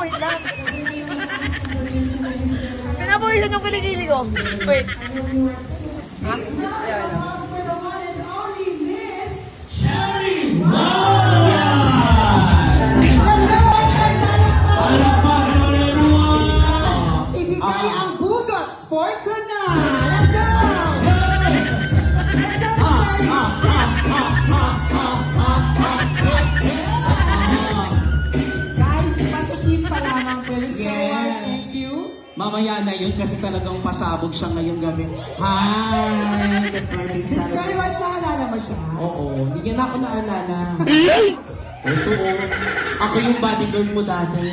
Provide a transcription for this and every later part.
Wait lang. Pinapawisan yung kilikili ko. Wait. Yun kasi talagang pasabog siya ngayong gabi. Hi! Good morning, Si Sherry Sarah. White, naalala mo siya? Oo, hindi niya na ako naalala. Ito, oh. Ako yung bodyguard mo dati.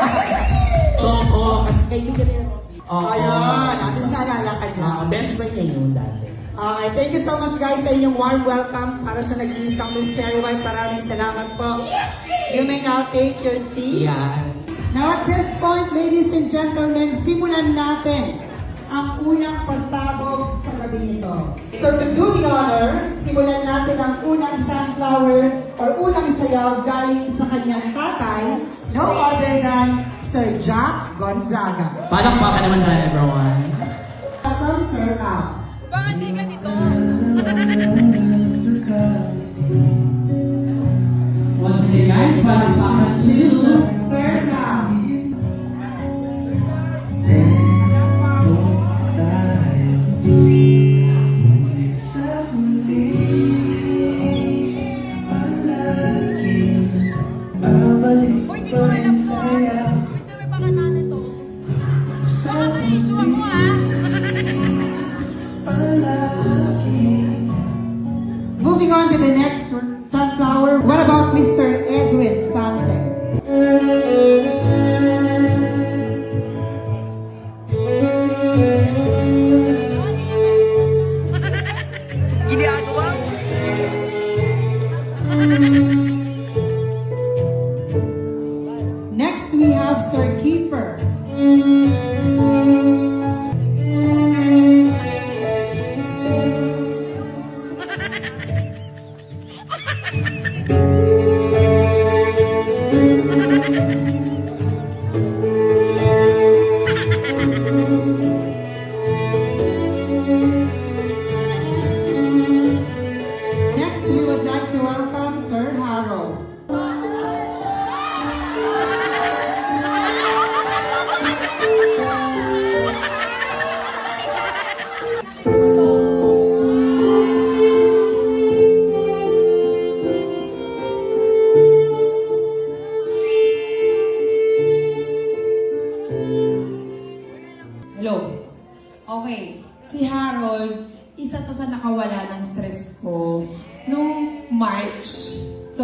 Oo, kasi kaibigan niya. Oo. Ayun, at least naalala ka niya. Ah, best friend niya yun dati. Okay, thank you so much guys sa inyong warm welcome para sa nag-iisang Miss Cherry White. Maraming salamat po. You may now take your seats. Yan. Now at this point, ladies and gentlemen, simulan natin ang unang pasabog sa gabi nito. So to do the honor, simulan natin ang unang sunflower or unang sayaw galing sa kanyang tatay, no other than Sir Jack Gonzaga. Palakpakan naman tayo, everyone. Welcome, Sir Al. Bakit di ganito? Once again, guys, palakpakan to... Sir lonely.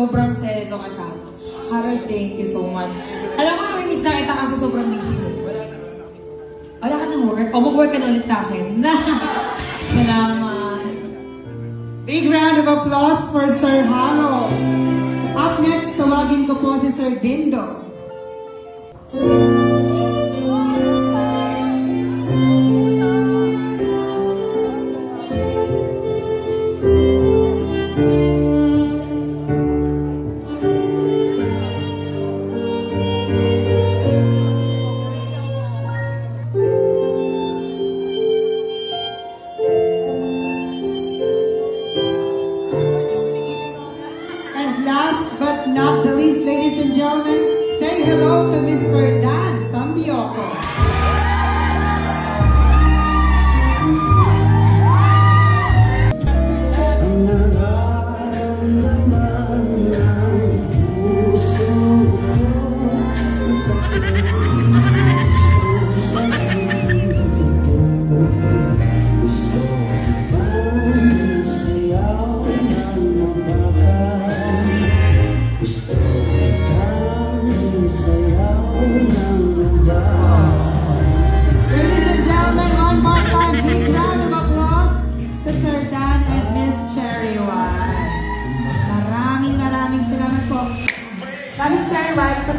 Sobrang sereno kasama. Harold, thank you so much. Alam mo, namimiss na kita kasi sobrang busy mo. Wala ka nang work. O, mag-work ka na ulit sa akin. Salamat. Big round of applause for Sir Harold. Up next, tawagin ko po si Sir Dindo. Not the least, ladies and gentlemen, say hello to Mr. Dan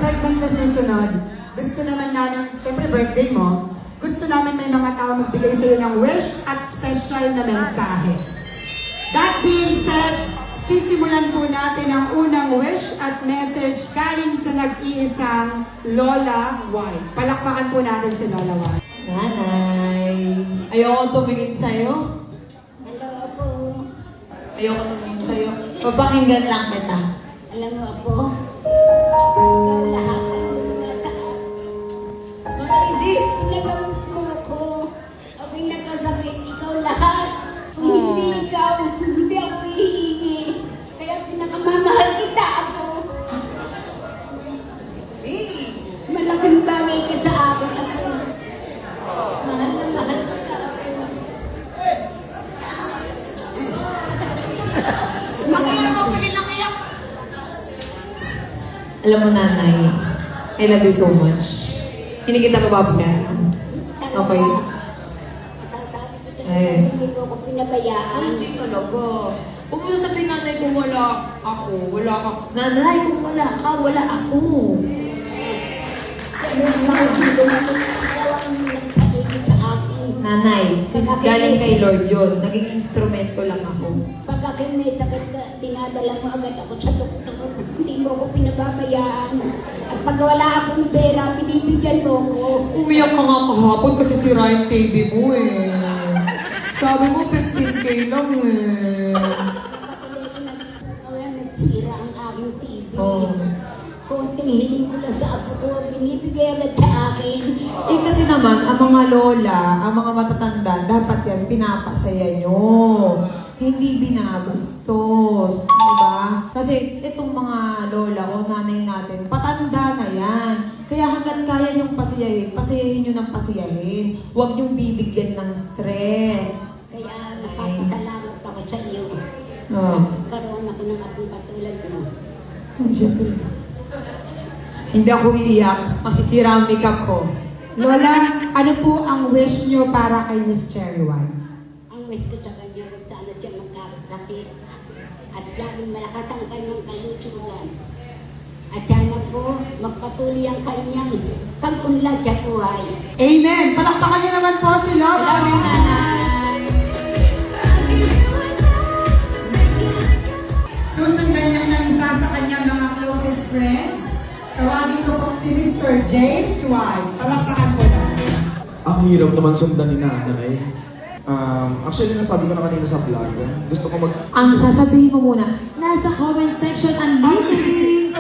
sa susunod, gusto naman namin, syempre birthday mo, gusto namin may mga tao magbigay sa'yo ng wish at special na mensahe. That being said, sisimulan po natin ang unang wish at message galing sa nag-iisang Lola White. Palakpakan po natin si Lola White. Nanay, ayoko tumingin sa'yo. Hello po. Ayoko tumingin sa'yo. Papakinggan lang kita. Alam mo po, ikaw lahat Alam mo, nanay, I love you so much. Hindi kita pababayaan. Okay. Eh. hindi mo ako pinabayaan. Hindi talaga. Huwag mo sabihin nanay kung wala ako, wala ka. Nanay, kung wala ka, wala ako. Galing kay Lord yun. Naging instrumento lang ako. Pag akin may sakit na, dinadala mo agad ako sa doktor. Hindi mo ako pinababayaan. At pag wala akong pera, binibigyan mo ako. Umiyak ka nga kahapon kasi sira yung TV mo eh. Sabi mo 15k lang eh. Konting hiling ko lang sa apo ko, binibigay agad sa akin. Eh kasi naman, ang mga lola, ang mga matatanda, dapat yan pinapasaya nyo. Hindi binabastos. Diba? Kasi itong mga lola o nanay natin, patanda na yan. Kaya hanggat kaya nyong pasiyahin, pasiyahin nyo ng pasiyahin. Huwag nyong bibigyan ng stress. Kaya napapasalamat ako sa iyo. Oh. Karoon ako ng akong katulad mo. Oh, syempre. Hindi ako iiyak. Masisira ang makeup ko. Lola, ano po ang wish nyo para kay Miss Cherry White? Ang wish ko sa kanya, kung sana siya magkakasakit. At laging malakas ang kanyang kalusugan. At sana po, magpatuloy ang kanyang pag-unlad sa buhay. Amen! Palakpakan nyo naman po si Lola Love you, nanay. Susundan niya ng isa sa kanyang mga closest friends. Tawagin ko po si Mr. James White. Palakpakan po natin. Ang hirap naman sundan ni nanay. Um, actually, nasabi ko na kanina sa vlog, gusto ko mag... Ang sasabihin mo muna, nasa comment section ang link.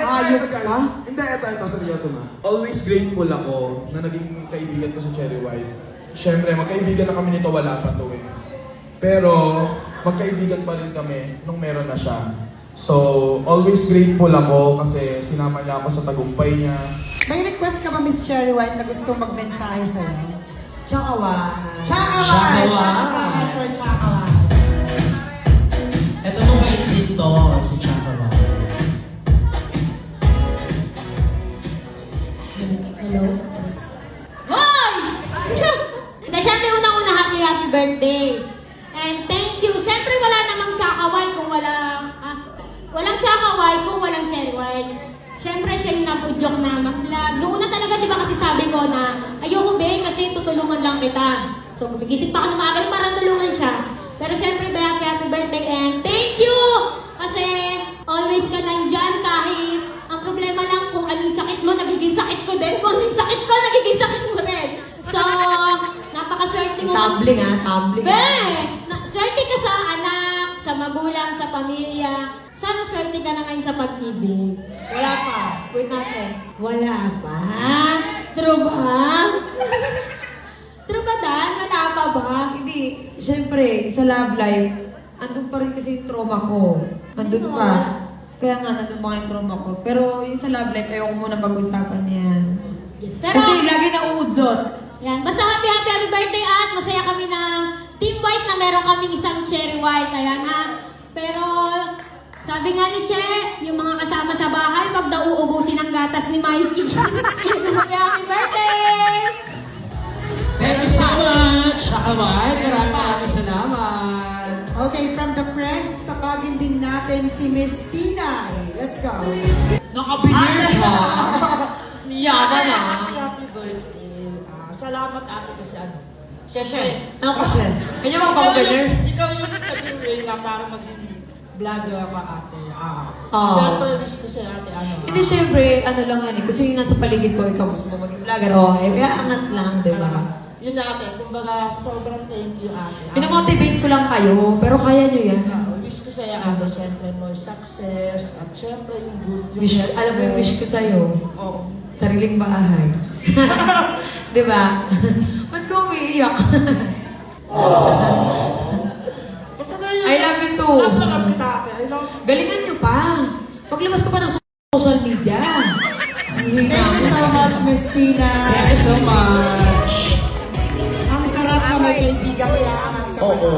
Ayok ka? Hindi, ito, ito, seryoso na. Always grateful ako na naging kaibigan ko sa Cherry White. Siyempre, magkaibigan na kami nito, wala pa to eh. Pero, magkaibigan pa rin kami nung meron na siya. So, always grateful ako kasi sinama niya ako sa tagumpay niya. May request ka ba, Miss Cherry White, na gusto magmensahe sa'yo? Tsaka wa. Chaka White! Palakpakan for Chaka White. Ito mabait dito, si Chaka ba? Hello? Hoy! Hindi, syempre unang-una happy happy birthday. And thank you. Syempre wala namang tsakaway kung wala... Walang tsakaway kung walang cherry white. Syempre siya yung nabudyok na mag-vlog. Yung una talaga, di ba kasi sabi ko na ayoko be kasi tutulungan lang kita. So magising pa ako ng maaga para tulungan siya. Pero syempre, be, happy birthday and thank you! Kasi always ka nandyan kahit ang problema lang kung ano yung sakit mo, nagiging sakit ko din. Kung ano yung sakit ko, nagiging sakit mo rin. So, napakaswerte mo. Tumbling ah, tumbling. Be! Na, swerte ka sa sa magulang, sa pamilya. Sana swerte ka na ngayon sa pag-ibig. Wala pa. Wait natin. Wala pa? True ba? True ba, Dan? Wala pa ba? Hindi. Siyempre, sa love life, andun pa rin kasi yung trauma ko. Andun Ano? pa. Kaya nga, nandun pa yung trauma ko. Pero yung sa love life, ayoko muna pag-usapan yan. Yes, pero... Kasi lagi na uudot. Yan, basta happy happy happy birthday at masaya kami ng Team White na meron kaming isang cherry white. Ayan ha. Pero sabi nga ni Che, yung mga kasama sa bahay, pag daw uubusin ang gatas ni Mikey. happy birthday! Thank you so much, Chaka White. Maraming maraming salamat. Okay, from the friends, tawagin din natin si Miss Tinay. Let's go. Nakabiners ha? Niyaman ha? Happy, happy birthday. Ah, salamat ate kasi ano. Siyempre, Ano ka plan? Kanya mga ikaw yung, ikaw yung nag-way na para maging vlogger ako ate. Ah. Oo. Siyempre, wish ko sa ate ano. Hindi, syempre, ano lang yan eh. Kung sino yung nasa paligid ko, ikaw gusto mo maging vlogger. O, eh, kaya angat lang, di ba? Yun na ate, kumbaga sobrang thank you ate. Ah, Pinamotivate ko lang kayo, pero kaya nyo yan. ah, wish ko sa ate, siyempre, more success. At siyempre, yung good. Yung Wish, alam mo yung wish ko sa'yo, Oo. sariling bahay. di ba? Ba't ko umiiyak? Basta na yun. I love you too. Love na love kita ate. I love Galingan nyo pa. Paglabas ko pa ng social media. Thank you so much, Miss Tina. Thank you so much. Ang sarap na may kaibigan kailangan ka. Oo,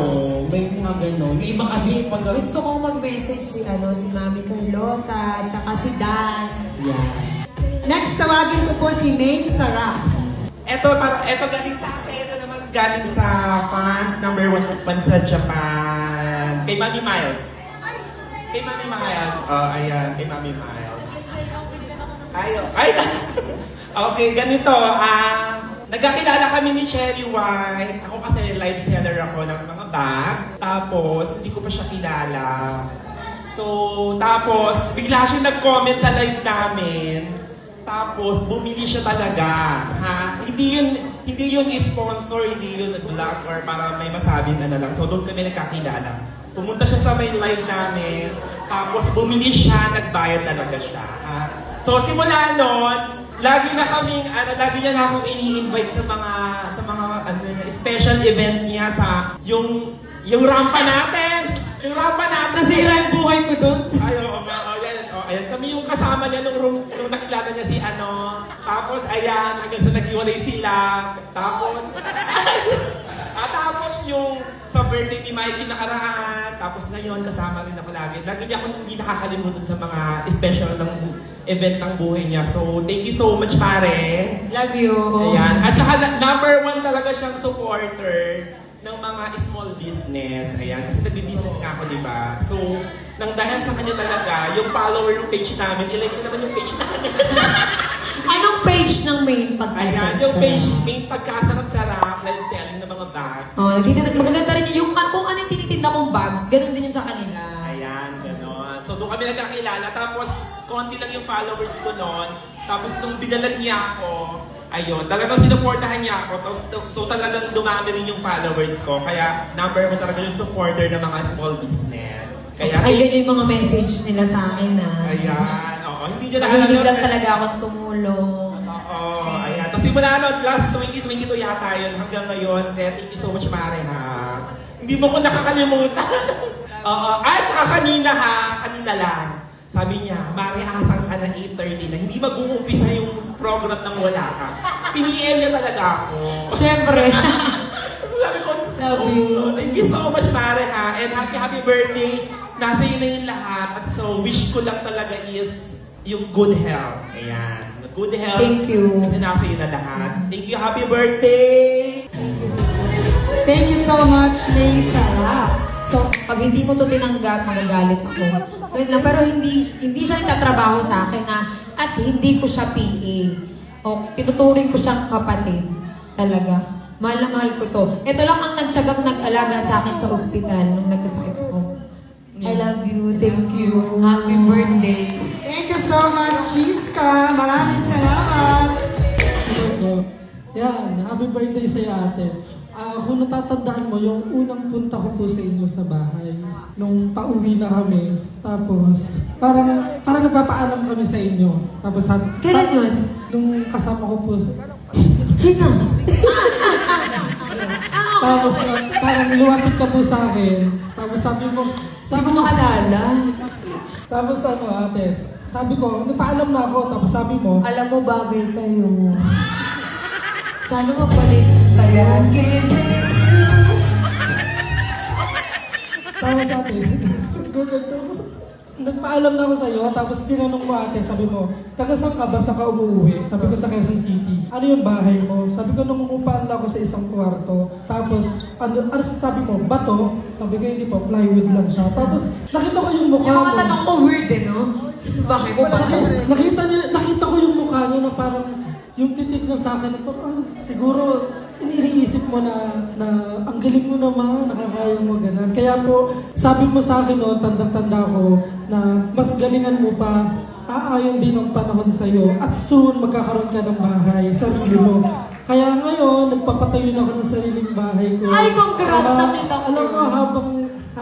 may mga gano'n. May iba kasi pag... Gusto kong mag-message si, ano, si Mami Carlota, tsaka si Dan. Next, tawagin ko po si Maine Sarap. Ito, para, ito galing sa akin. Galing sa fans number one fan sa Japan. Kay Mami Miles. Kay Mami Miles. Oh, ayan. Kay Mami Miles. Ay, oh, ay. okay, ganito. Ah, nagkakilala kami ni Cherry White. Ako kasi live seller ako ng mga bag. Tapos, hindi ko pa siya kilala. So, tapos, bigla siya nag-comment sa live namin. Tapos, bumili siya talaga. Ha? Hindi yun, hindi yun sponsor, hindi yun vlog or para may masabing ano lang. So, doon kami nagkakilala. Pumunta siya sa may live namin. Tapos, bumili siya, nagbayad talaga siya. Ha? So, simula noon, lagi na kaming, ano, lagi niya na akong ini-invite sa mga, sa mga, ano, special event niya sa, yung, yung rampa natin! Yung rampa natin! Nasira yung buhay ko doon. Ay, oo, ayan. Kami yung kasama niya nung, room, nung nakilala niya si ano. Tapos, ayan, hanggang sa naghiwalay sila. Tapos, ah, tapos yung sa birthday ni Mikey nakaraan. Tapos ngayon, kasama rin ako lagi. Lagi niya akong hindi nakakalimutan sa mga special ng event ng buhay niya. So, thank you so much, pare. Love you. Ayan. At saka number one talaga siyang supporter ng mga small business. Ayan. Kasi nagbi-business nga ako, di ba? So, nang dahil sa kanya talaga, yung follower ng page namin, ilike ko naman yung page namin. Anong page ng main pag Ayan, yung page, main pagkasarap-sarap, live selling ng mga bags. Oh, nagtitinda, magaganda rin yung kung ano yung tinitinda kong bags, ganun din yung sa kanila. Ayan, gano'n. So, doon kami nagkakilala. Tapos, konti lang yung followers ko noon. Tapos, nung binalag niya ako, ayun, talagang sinuportahan niya ako. Tapos, so, talagang dumami rin yung followers ko. Kaya, number one talaga yung supporter ng mga small business. Kaya, Ay, ganyan yung mga message nila sa akin na. ayan, oo, hindi niyo na alam lang yun. talaga akong tumulong. Oo, ayan. Tapos simula nun, last 2022 yata yun, hanggang ngayon, kaya thank you so much, Mare, ha. Hindi mo ko nakakalimutan. Oo, ay, tsaka kanina ha, kanina lang. Sabi niya, Mare, asang ka na 8.30 na, hindi mag-uumpisa yung program ng wala ka. Piniem niya talaga ako. Siyempre. Sabi ko, Sabi "Oh, thank you so much, Mare, ha. And happy, happy birthday. Nasa iyo na yung lahat. At so, wish ko lang talaga is yung good health. Ayan. Good health. Thank you. Kasi nasa iyo na lahat. Thank you. Happy birthday! Thank you so much, Maine Sarap. So, pag hindi mo to tinanggap, magagalit ako. Ganun lang. Pero hindi, hindi siya nagtatrabaho sa akin na, at hindi ko siya PA. O, tinuturing ko siyang kapatid. Talaga. Mahal na mahal ko to. Ito lang ang nagtsagang nag-alaga sa akin sa ospital nung nagkasakit ako. I love you. Thank you. Happy birthday. Thank you so much, Shiska. Maraming salamat. Yan, happy birthday sa ate. Ah, kung natatandaan mo, yung unang punta ko po sa inyo sa bahay, nung pauwi na kami, tapos parang parang nagpapaalam kami sa inyo. Tapos sabi, Kailan yun? Nung kasama ko po. Sino? Tapos ah, parang luwapit ka po sa akin. Tapos sabi mo, Hindi sabi ko maalala. Tapos ano ate, sabi ko, nagpaalam na ako. Tapos sabi mo, Alam mo, bagay kayo. Sana magbalik kayo. Nagpaalam na ako sa'yo, tapos tinanong mo ate, sabi mo, taga saan ka ba sa ka umuwi? Sabi ko sa Quezon City. Ano yung bahay mo? Sabi ko, nangungupaan lang ako sa isang kwarto. Tapos, ano, ano sabi mo, bato? Sabi ko, hindi po, plywood lang siya. Tapos, nakita ko yung mukha Yung mo. mga tanong ko weird eh, no? Bakit mo Nakita, nakita, niya, nakita ko yung mukha niya na parang yung titig niya sa akin, parang, siguro iniisip mo na, na ang galing mo naman, nakakaya mo ganun. Kaya po, sabi mo sa akin, no, tandang-tanda ko, na mas galingan mo pa, aayon din ang panahon sa'yo, at soon magkakaroon ka ng bahay, sarili mo. Kaya ngayon, nagpapatayo na ako ng sariling bahay ko. Ay, congrats! Ah, Nakita ko Alam mo,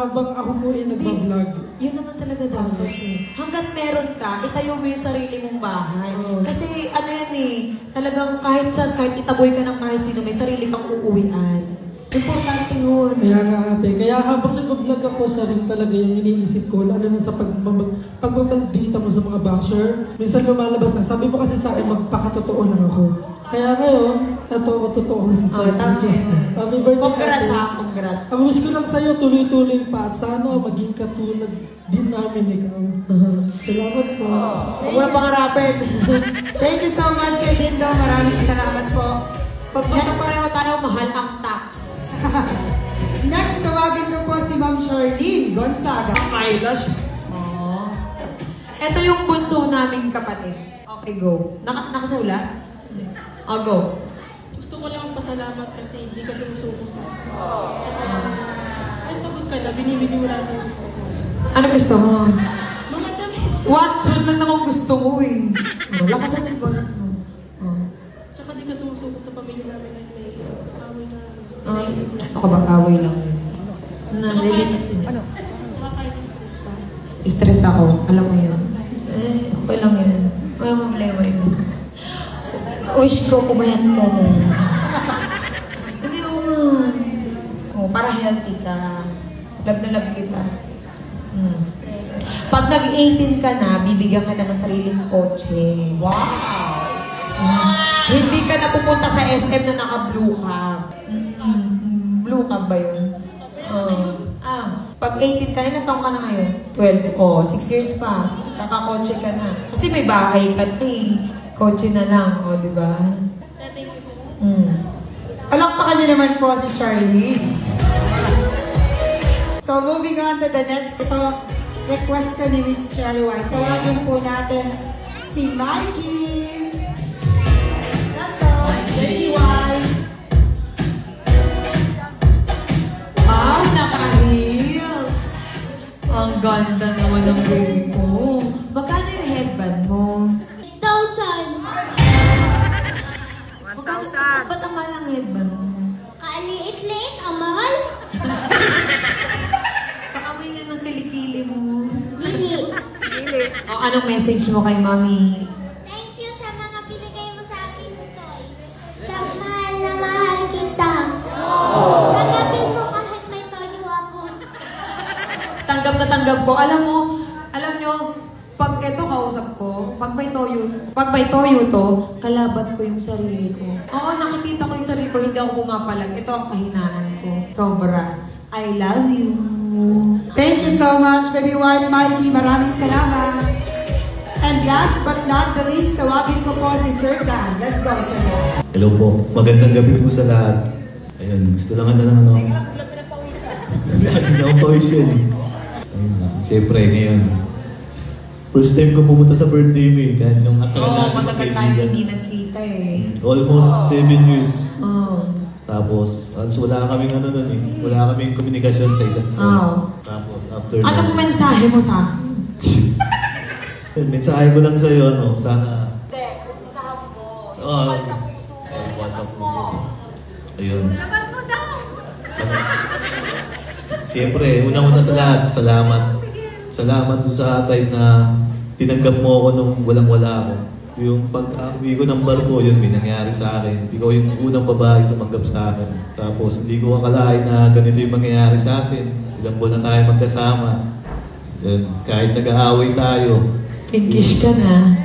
habang, ako po ay nagbablog, Yun naman talaga dapat eh. Hanggat meron ka, itayo mo yung sarili mong bahay. Oo. Kasi ano yan eh, talagang kahit saan, kahit itaboy ka ng kahit sino, may sarili kang uuwian. Importante yun. Kaya nga ate, kaya habang nag-vlog ako, sa rin talaga yung iniisip ko, lalo na sa pagbabag, pagbabaldita mo sa mga basher, minsan lumalabas na, sabi mo kasi sa akin, magpakatotoo lang ako. Kaya ngayon, ito ako totoo sa Oh, sarili tama yun. Happy birthday Congrats ate. ha, congrats. Ang wish ko lang sa'yo, tuloy-tuloy pa at sana maging katulad din namin ikaw. Salamat po. Huwag mo na pangarapin. Thank you so much, Sir Lindo. Maraming salamat po. Pag magkapareho tayo, mahal ang tax. Next, tawagin ko po si Ma'am Charlene Gonzaga. Eyelash. Oo. Ito yung bunso naming kapatid. Okay, go. Naka nakasulat? Oh, go. Gusto ko lang pasalamat kasi hindi ka sumusuko sa akin. Tsaka, ay pagod ka na, binibigyan mo lang gusto ko. Ano gusto mo? Mga damit. Watson lang naman gusto mo eh. Oh, lakasan yung boses mo. Oh. Tsaka di ka sumusuko sa pamilya namin na. Ay, ako ba kaway lang yun? Nalilinis din. Ano? Stress ako. Alam mo yun. Eh, okay lang yun. Walang problema yun. Wish ko pumayat ka na. Hindi mo man. Oh, para healthy ka. Love na love kita. Hmm. Pag nag-18 ka na, bibigyan ka na ng sariling kotse. Wow! Hindi ka na pupunta sa SM na naka-blue cab. Mm, Blue cab ba yun? Oo. ah, pag 18 ka, ilang taong ka na ngayon? 12. Oh, 6 years pa. Kakakotse ka na. Kasi may bahay ka na eh. Kotse na lang, oh, di ba? Thank you so much. Mm. Palakpakan niyo naman po si Charlene. So moving on to the next, ito, request ka ni Miss Cherry White. Tawagin po natin si Mikey. Wow, naka-heels! Ang ganda naman ng baby ko. Magkano yung headband mo? 1,000. Magkano? Ba't ang mahal ang headband mo? Kaaliit-liit, ang mahal. Paamoy nga ng kilikili mo. Dili. O, anong message mo kay mami? Tanggap ko. Alam mo, alam nyo, pag eto kausap ko, pag may toyo, pag may toyo to, kalaban ko yung sarili ko. Oo, nakikita ko yung sarili ko, hindi ako pumapalag. Ito ang kahinaan ko. Sobra. I love you. Thank you so much, Baby White Mikey. Maraming salamat. And last but not the least, tawagin ko po si Sir Dan. Let's go, Sir Dan. Hello po. Magandang gabi po sa lahat. Ayun, gusto lang na lang ano. Lagi na akong pawis yan eh. Ayun. Siyempre, ngayon. First time ko pumunta sa birthday mo eh. Kahit nung akala Oo, natin matagal tayo hindi nagkita eh. Almost seven years. Oo. Tapos, alas wala kaming ano nun eh. Wala kaming komunikasyon sa isa't isa. Oo. Tapos, after Anong mensahe mo sa akin? Mensahe ko lang sa'yo, ano, sana... Hindi, mensahe mo. Oo. Uh, WhatsApp mo sa... Ayun. Siyempre, unang-una sa lahat, salamat. Salamat sa time na tinanggap mo ako nung walang-wala ako. Yung pag-uwi ko ng barko, yun may nangyari sa akin. Ikaw yung unang babae tumanggap sa akin. Tapos hindi ko akalain na ganito yung mangyayari sa atin. Ilang buwan na tayo magkasama. Yun, kahit nag-aaway tayo. Pinkish ka na.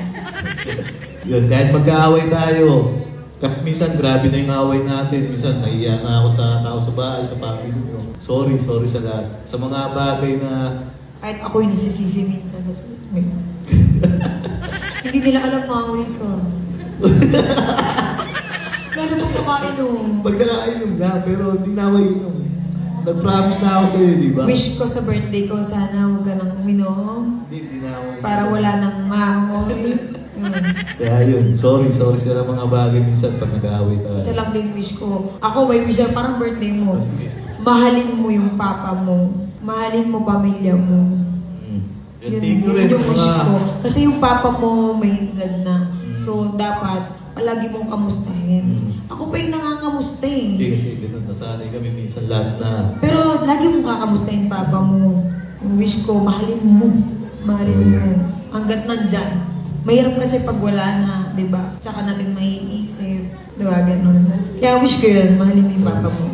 Yun, kahit magkaaway tayo, kahit minsan grabe na yung away natin, minsan nahiya na ako sa tao sa bahay, sa family ko. Sorry, sorry sa lahat. Sa mga bagay na Kahit ako'y nasisisi minsan sa sulit. Hindi nila alam maawi ka. Lalo mo kumainom. Pag nakainom na, pero hindi na ako inom. Nag-promise na ako sa'yo, di ba? Wish ko sa birthday ko, sana huwag ka nang uminom. Hindi, hindi na ako inom. Para wala nang. Yun. Kaya yun, sorry, sorry sa mga bagay minsan pag nag-aaway tayo. Isa lang din wish ko. Ako, may wish parang birthday mo. Sige. Mahalin mo yung papa mo. Mahalin mo pamilya mo. Mm. Yun, Yun, yun yung wish ko. Kasi yung papa mo may edad na. Mm. So, dapat palagi mong kamustahin. Mm. Ako pa yung nangangamusta Hindi eh. kasi ganun, nasanay kami minsan lahat na Pero lagi mong kakamustahin papa mo. Yung wish ko, mahalin mo. Mahalin mo. Hanggat nandyan. Mahirap kasi pag wala na, di ba? Tsaka natin maiisip. Di ba? Ganun. Kaya wish ko yun, mahalin mo yung papa mo.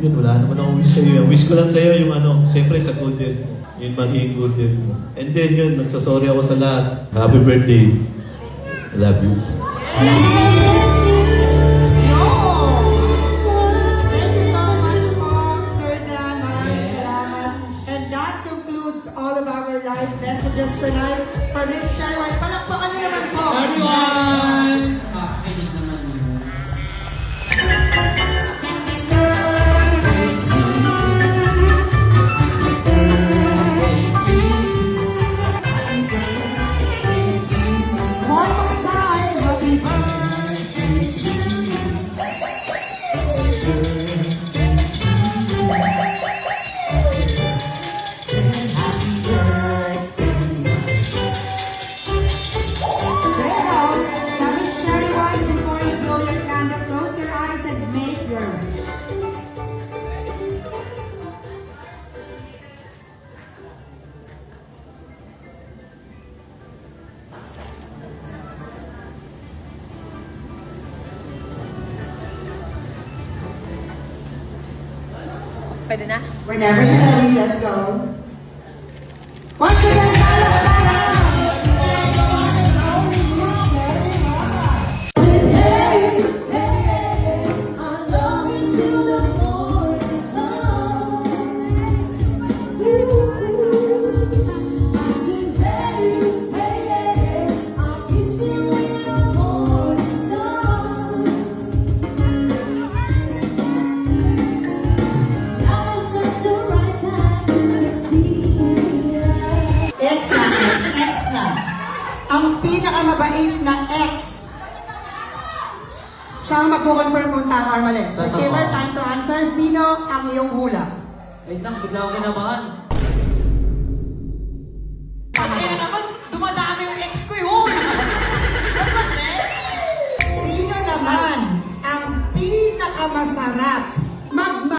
Yun, wala naman ako wish sa'yo. Ang wish ko lang sa'yo yung ano, siyempre sa good Yung magiging good health mo. And then yun, nagsasorry ako sa lahat. Happy birthday. I love you. Thank you so much po, Sir Dan. Maraming. And that concludes all of our live messages tonight